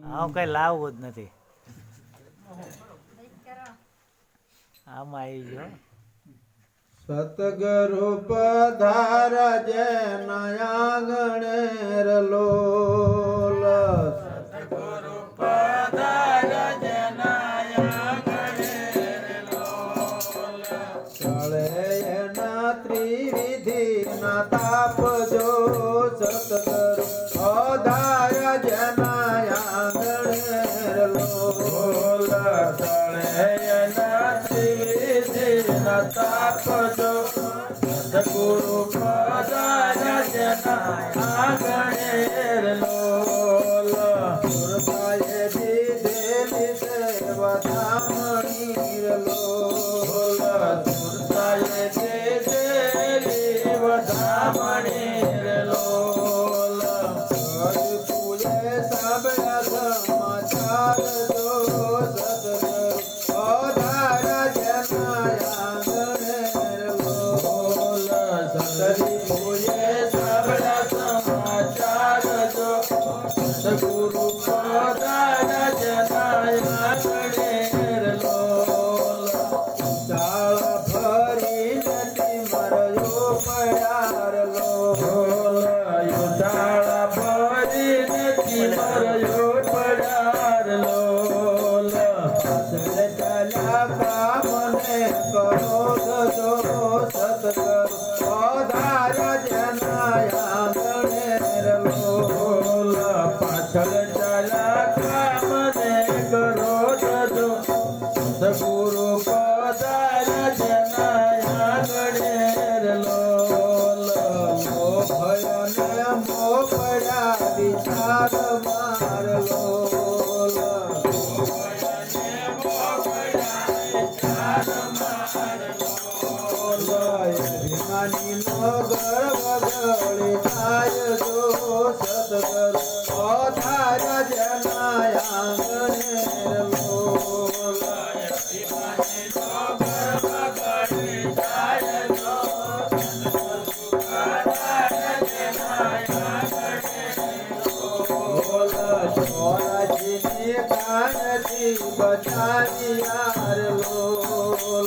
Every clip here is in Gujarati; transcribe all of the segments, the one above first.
હા કઈ લાવવું જ નથી. આમાં આવી ગયો. સતગુરુ પધાર જે નયા ગણેર લોલ સતગુરુ પધાર જે નયા ગણેર લોલ ચળે એના ત્રિવિધિ ના તાપ જો સતગુરુ ગણેર લોલ ચળે એના ત્રિવિધિ ના તાપ જો સદગુરુ પધાર જના ગણેર લોલ સુરતાએ દીધેલી સેવધામણી લોલ કામને કરો ગજો સતકર પધાર જનાયા ગણેર લોલ પાછળ ચાલ્યા કામને કરો ગજો સગુરુ પદાર જનાયા લોલ મો ભય ને પડ્યા વિચાર માર વિમાની નો ગર્વ ગળે થાય જો સતગર પધાર જનાયા ગણેર લોલ બચાવી યાર લોલ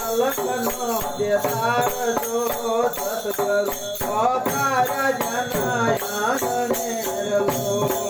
કઈ અલકનો દેતાર જો જનાયા ગણેર લોલ